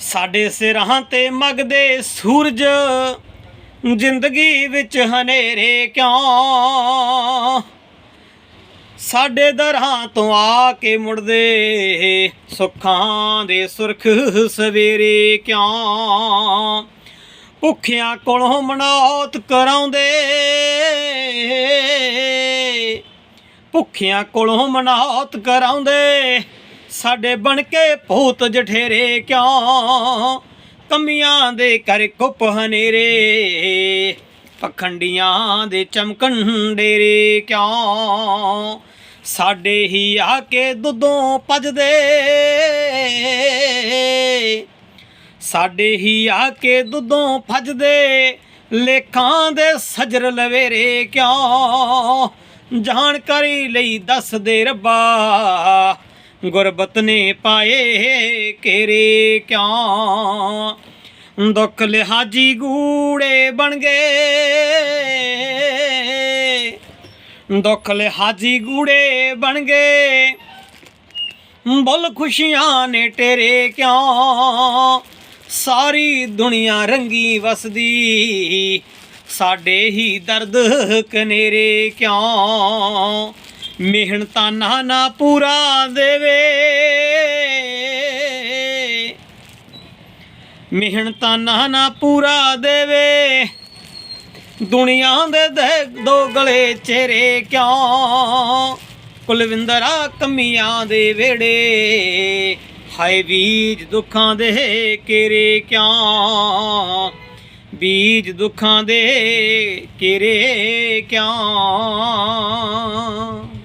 ਸਾਡੇ ਸਿਰਾਂ ਤੇ ਮਗਦੇ ਸੂਰਜ, ਜ਼ਿੰਦਗੀ ਵਿੱਚ ਹਨੇਰੇ ਕਿਉਂ? ਸਾਡੇ ਦਰਾਂ ਤੋਂ ਆ ਕੇ ਮੁੜਦੇ ਸੁੱਖਾਂ ਦੇ ਸੁਰਖ ਸਵੇਰੇ ਕਿਉਂ? ਭੁੱਖਿਆਂ ਕੋਲੋਂ ਮਨੌਤ ਕਰਾਉਂਦੇ, ਭੁੱਖਿਆਂ ਕੋਲੋਂ ਮਨੌਤ ਕਰਾਉਂਦੇ। ਸਾਡੇ ਬਣ ਕੇ ਭੂਤ ਜਠੇਰੇ ਕਿਉਂ? ਕਮੀਆਂ ਦੇ ਕਰ ਕੁੱਪ ਹਨੇਰੇ, ਪਖੰਡੀਆਂ ਦੇ ਚਮਕਣ ਡੇਰੇ ਕਿਉਂ? ਸਾਡੇ ਹੀ ਆ ਕੇ ਦੁੱਧੋਂ ਪਜਦੇ ਸਾਡੇ ਹੀ ਆ ਕੇ ਦੁੱਧੋਂ ਫੱਜਦੇ ਲੇਖਾਂ ਦੇ ਸਜਰ ਲਵੇਰੇ ਕਿਉਂ? ਜਾਣਕਾਰੀ ਲਈ ਦੱਸਦੇ ਰੱਬਾ ਗੁਰਬਤ ਨੇ ਪਾਏ ਕੇਰੇ ਕਿਉਂ? ਦੁੱਖ ਲਿਹਾਜੀ ਗੂੜੇ ਬਣ ਗਏ। ਦੁੱਖ ਲਿਹਾਜੀ ਗੂੜੇ ਬਣ ਗਏ। ਬੁੱਲ ਖੁਸ਼ੀਆਂ ਨੇ ਤੇਰੇ ਕਿਉਂ? ਸਾਰੀ ਦੁਨੀਆ ਰੰਗੀ ਵਸਦੀ। ਸਾਡੇ ਹੀ ਦਰਦ ਕਨੇਰੇ ਕਿਉਂ? ਮਿਹਨਤਾਂ ਨਾ ਨਾ ਪੂਰਾ ਦੇਵੇ। ਮਿਹਨਤਾਂ ਨਾ ਨਾ ਪੂਰਾ ਦੇਵੇ। ਦੁਨੀਆ ਦੇ ਦੇ ਦੋ ਗਲੇ ਚਿਹਰੇ ਕਿਉਂ? ਕੁਲਵਿੰਦਰਾ ਕਮੀਆਂ ਦੇ ਵੇੜੇ ਹਾਏ ਬੀਜ ਦੁੱਖਾਂ ਦੇ ਕੇਰੇ ਕਿਉਂ? ਬੀਜ ਦੁੱਖਾਂ ਦੇ ਕੇਰੇ ਕਿਉਂ?